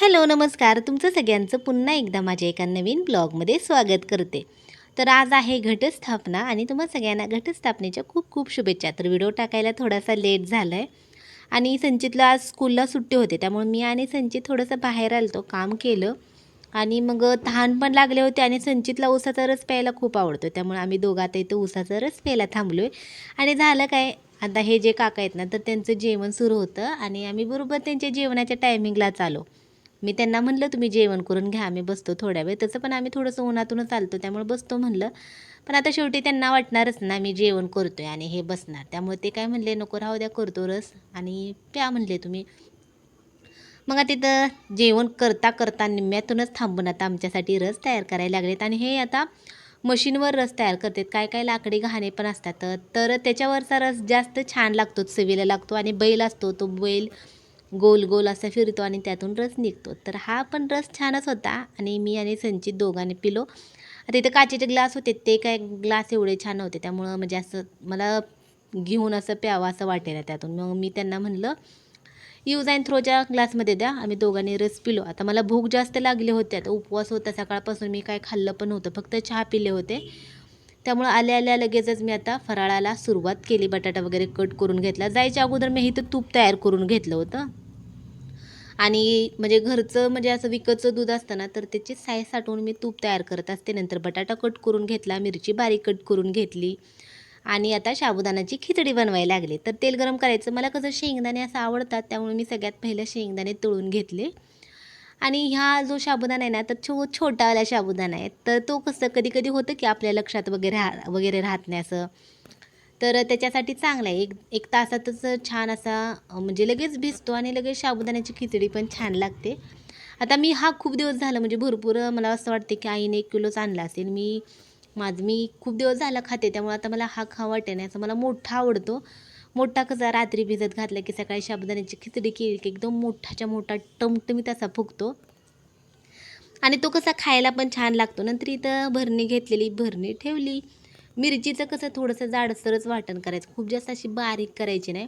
Hello नमस्कार. तुमचं सगळ्यांचं पुन्हा एकदा माझ्या एका नवीन ब्लॉगमध्ये स्वागत करते. तर आज आहे घटस्थापना आणि तुम्हा सगळ्यांना घटस्थापनेच्या खूप खूप शुभेच्छा. तर व्हिडिओ टाकायला थोडासा लेट झाला आहे आणि संचितला आज स्कूलला सुट्टी होते त्यामुळे मी आणि संचित थोडंसं बाहेर आलतो काम केलं. आणि मग तहान पण लागले होते आणि संचितला उसाचा रस प्यायला खूप आवडतो त्यामुळे आम्ही दोघं आता इथं उसाचा रस प्यायला थांबलो आहे आणि झालं काय आता हे जे काका आहेत ना तर त्यांचं जेवण सुरू होतं आणि आम्ही बरोबर त्यांच्या जेवणाच्या टायमिंगला आलो. मी त्यांना म्हणलं तुम्ही जेवण करून घ्या आम्ही बसतो थोड्या वेळ. तसं पण आम्ही थोडंसं उन्हातूनच चालतो त्यामुळे बसतो म्हणलं. पण आता शेवटी त्यांना वाटणारच ना मी जेवण करतोय आणि हे बसणार. त्यामुळे ते काय म्हणले नको राहू द्या करतो रस आणि प्या म्हणले तुम्ही. मग आता तिथं जेवण करता करता निम्म्यातूनच थांबून आता आमच्यासाठी रस तयार करायला लागलेत आणि हे आता मशीनवर रस तयार करतात. काय काय लाकडी घाणे पण असतात. तर त्याच्यावरचा रस जास्त छान लागतो चवीला लागतो आणि बैल असतो तो बैल गोल गोल असा फिरतो आणि त्यातून रस निघतो. तर हा पण रस छानच होता आणि मी आणि संचित दोघांनी पिलो. आता इथं काचेचे ग्लास होते ते काय ग्लास एवढे छान होते त्यामुळं म्हणजे असं मला घेऊन असं प्यावं असं वाटेल त्यातून. मग मी त्यांना म्हणलं यूज अँड थ्रोच्या ग्लासमध्ये द्या. आम्ही दोघांनी रस पिलो. आता मला भूक जास्त लागली होती आता उपवास होता सकाळपासून मी काय खाल्लं पण होतं फक्त चहा पिले होते. त्यामुळं आल्या आल्या लगेचच मी आता फराळाला सुरुवात केली. बटाटा वगैरे कट करून घेतला. जायच्या अगोदर मी इथं तूप तयार करून घेतलं होतं. आणि म्हणजे घरचं म्हणजे असं विकतचं दूध असतं ना तर त्याची साय साठवून मी तूप तयार करत असते. नंतर बटाटा कट करून घेतला. मिरची बारीक कट करून घेतली. आणि आता साबुदाणाची खिचडी बनवायला लागले. तर तेल गरम करायचं. मला कसं शेंगदाणे असं आवडतात त्यामुळे मी सगळ्यात पहिलं शेंगदाणे तळून घेतले. आणि ह्या जो साबुदाणा आहे ना तर छो छोटावाला साबुदाणा आहे. तर तो कसं कधी कधी होतं की आपल्या लक्षात वगैरे राहा वगैरे राहत नाही असं. तर त्याच्यासाठी चांगला आहे. एक एक तासातच छान असा म्हणजे लगेच भिजतो आणि लगेच साबुदाण्याची खिचडी पण छान लागते. आता मी हा खूप दिवस झाला म्हणजे भरपूर मला असं वाटते की आईने एक किलोच आणला असेल. मी माझं मी खूप दिवस झाला खाते त्यामुळे आता मला हा खा वाटे नाही असं मला मोठा आवडतो. मोठा कसा रात्री भिजत घातला की सकाळी साबुदाण्याची खिचडी केली की एकदम मोठाच्या मोठा टमटमीत असा फुगतो. आणि तो कसा खायला पण छान लागतो. नंतर इथं भरणी घेतलेली भरणी ठेवली. मिरचीचं कसं थोडंसं जाडसरच वाटण करायचं. खूप जास्त अशी बारीक करायची नाही.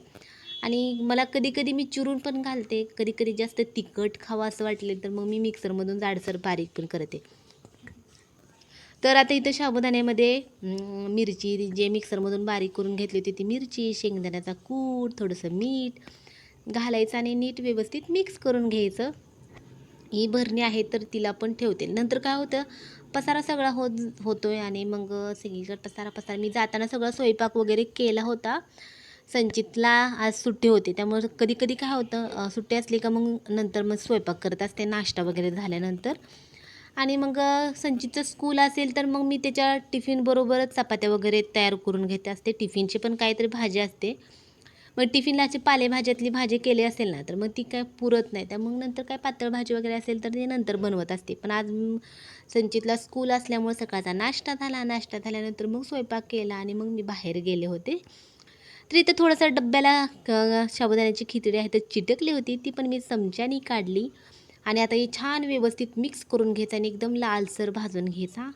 आणि मला कधी कधी मी चिरून पण घालते. कधी कधी जास्त तिखट खावं असं वाटले तर मग मी मिक्सरमधून जाडसर बारीक पण करते. तर आता इथं साबुदाण्यामध्ये मिरची जे मिक्सरमधून बारीक करून घेतली होती ती मिरची शेंगदाण्याचा कूट थोडंसं मीठ घालायचं आणि नीट व्यवस्थित मिक्स करून घ्यायचं. ही भरणी आहे तर तिला पण ठेवते. नंतर काय होतं पसारा सगळा होत होतोय आणि मग सगळीकडे पसारा पसारा. मी जाताना सगळा स्वयंपाक वगैरे केला होता. संचितला आज सुट्टी होती. त्यामुळे कधी कधी काय होतं सुट्टी असली का मग नंतर मग स्वयंपाक करत असते नाश्ता वगैरे झाल्यानंतर. आणि मग संचितचं स्कूल असेल तर मग मी त्याच्या टिफिनबरोबरच चपात्या वगैरे तयार करून घेते असते. टिफिनची पण काहीतरी भाजी असते. मग टिफिनला अशी पालेभाज्यातली भाजी केली असेल ना तर मग ती काय पुरत नाही. तर मग नंतर काय पातळ भाजी वगैरे असेल तर ते नंतर बनवत असते. पण आज संचितला स्कूल असल्यामुळे सकाळचा नाश्ता झाला. नाश्ता झाल्यानंतर मग स्वयंपाक केला आणि मग मी बाहेर गेले होते. तर इथं थोडंसं डब्याला शाबुदाण्याची साबुदाण्याची खिचडी आहे तर चिटकली होती. ती पण मी चमच्यानी काढली. आणि आता हे छान व्यवस्थित मिक्स करून घ्यायचं आणि एकदम लालसर भाजून घ्यायचा.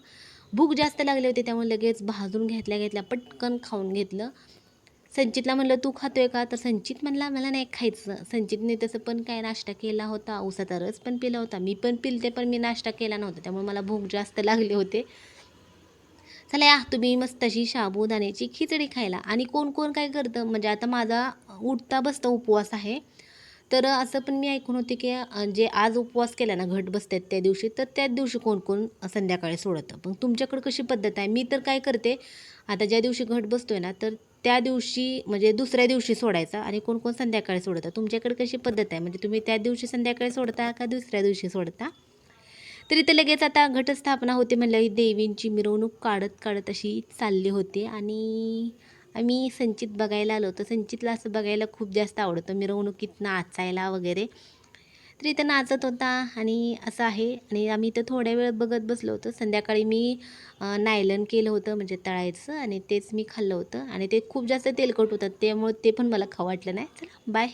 भूक जास्त लागली होती त्यामुळे लगेच भाजून घेतल्या घेतल्या पटकन खाऊन घेतलं. संचितला म्हणलं तू खातोय का? तर संचित म्हणला मला नाही खायचं. संचितने तसं पण काय नाश्ता केला होता ऊसाचा रस पण पिला होता मी पण पिलते पण मी नाश्ता केला नव्हता त्यामुळे मला भूक जास्त लागले होते. चला या तुम्ही मस्त अशी साबुदाण्याची खिचडी खायला. आणि कोण कोण काय करतं म्हणजे आता माझा उठता बसता उपवास आहे तर असं पण मी ऐकून होते की जे आज उपवास केला ना घट बसतात त्या दिवशी तर त्याच दिवशी कोण कोण संध्याकाळी सोडतं. पण तुमच्याकडं कशी पद्धत आहे? मी तर काय करते आता ज्या दिवशी घट बसतोय ना तर त्या दिवशी म्हणजे दुसऱ्या दिवशी सोडायचा आणि कोण कोण संध्याकाळी सोडतं. तुमच्याकडे कशी पद्धत आहे? म्हणजे तुम्ही त्या दिवशी संध्याकाळी सोडता का दुसऱ्या दिवशी सोडता? तर लगेच आता घटस्थापना होते म्हणलं ही देवींची मिरवणूक काढत काढत अशी चालली होती आणि आम्ही संचित बघायला आलो तर संचितला असं बघायला खूप जास्त आवडतं. मिरवणुकीत नाचायला वगैरे. तर इथं नाचत होता आणि असं आहे. आणि आम्ही इथं थोड्या वेळ बघत बसलो होतो. संध्याकाळी मी नायलन केलं होतं म्हणजे तळायचं. आणि तेच मी खाल्लं होतं. आणि ते खूप जास्त तेलकट होतं. त्यामुळे ते पण मला खाऊ वाटलं नाही. चला बाय